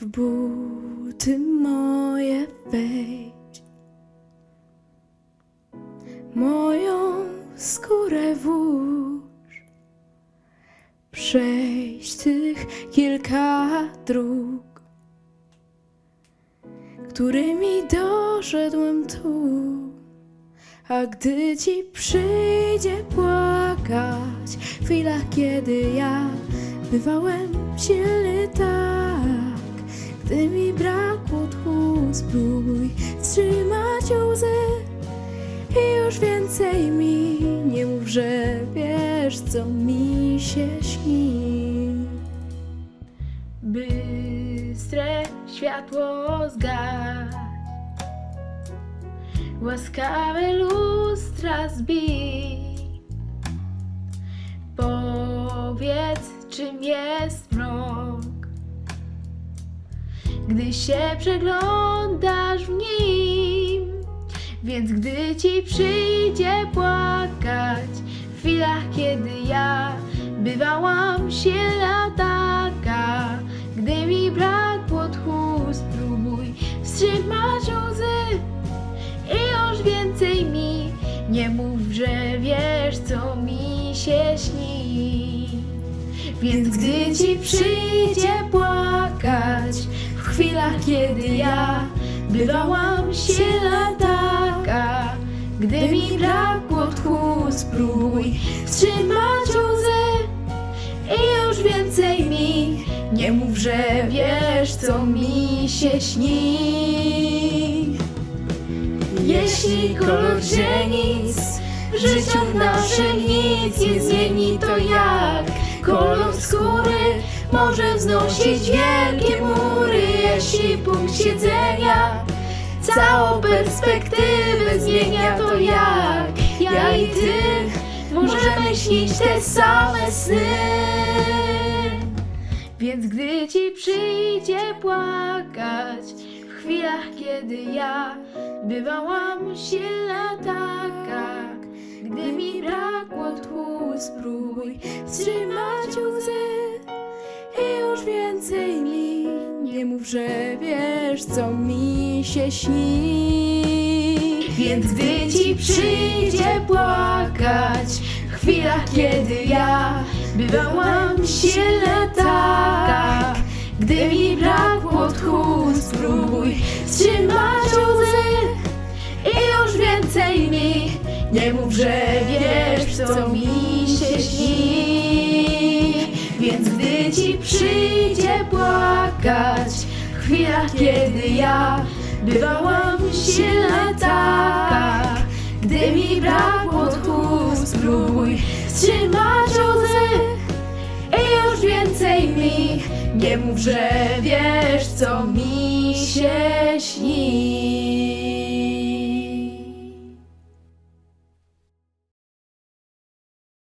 w buty moje wejdź, moją skórę włóż, przejść tych kilka dróg, którymi doszedłem tu. A gdy ci przyjdzie płakać w chwilach, kiedy ja bywałem silny tak, gdy mi brakło tchu, spróbuj wstrzymać łzy i już więcej mi nie mów, że wiesz, co mi się śni. Bystre światło zgaś łaskawe lustra zbij. Powiedz, czym jest mrok, gdy się przeglądasz w nim. Więc gdy ci przyjdzie płakać, w chwilach, kiedy ja bywałam się taka, gdy mi brakło tchu, spróbuj wstrzymać łzy. I już więcej mi nie mów, że wiesz, co mi się śni. Więc gdy ci przyjdzie płakać, chwilach, kiedy ja bywałam się taka, gdy mi brakło tchu, spróbuj wstrzymać łzy. I już więcej mi nie mów, że wiesz, co mi się śni. Jeśli kolor źrenic w życiu naszym nic nie zmieni, to jak kolor skóry może wznosić punkt siedzenia całą perspektywę zmienia, to jak ja i ty możemy śnić te same sny. Więc gdy ci przyjdzie płakać w chwilach, kiedy ja bywałam silna taka, gdy mi brakło tchu, spróbuj wstrzymać łzy i już więcej mi nie mów, że wiesz, co mi się śni. Więc gdy ci przyjdzie płakać w chwilach, kiedy ja bywałam silna taka, gdy mi brakło tchu, spróbuj wstrzymać łzy i już więcej mi nie mów, że wiesz, co mi się śni. Więc gdy ci przyjdzie płakać w chwilach, kiedy ja bywałam silna taka, gdy mi brakło tchu, spróbuj wstrzymać łzy i już więcej mi nie mów, że wiesz, co mi się śni.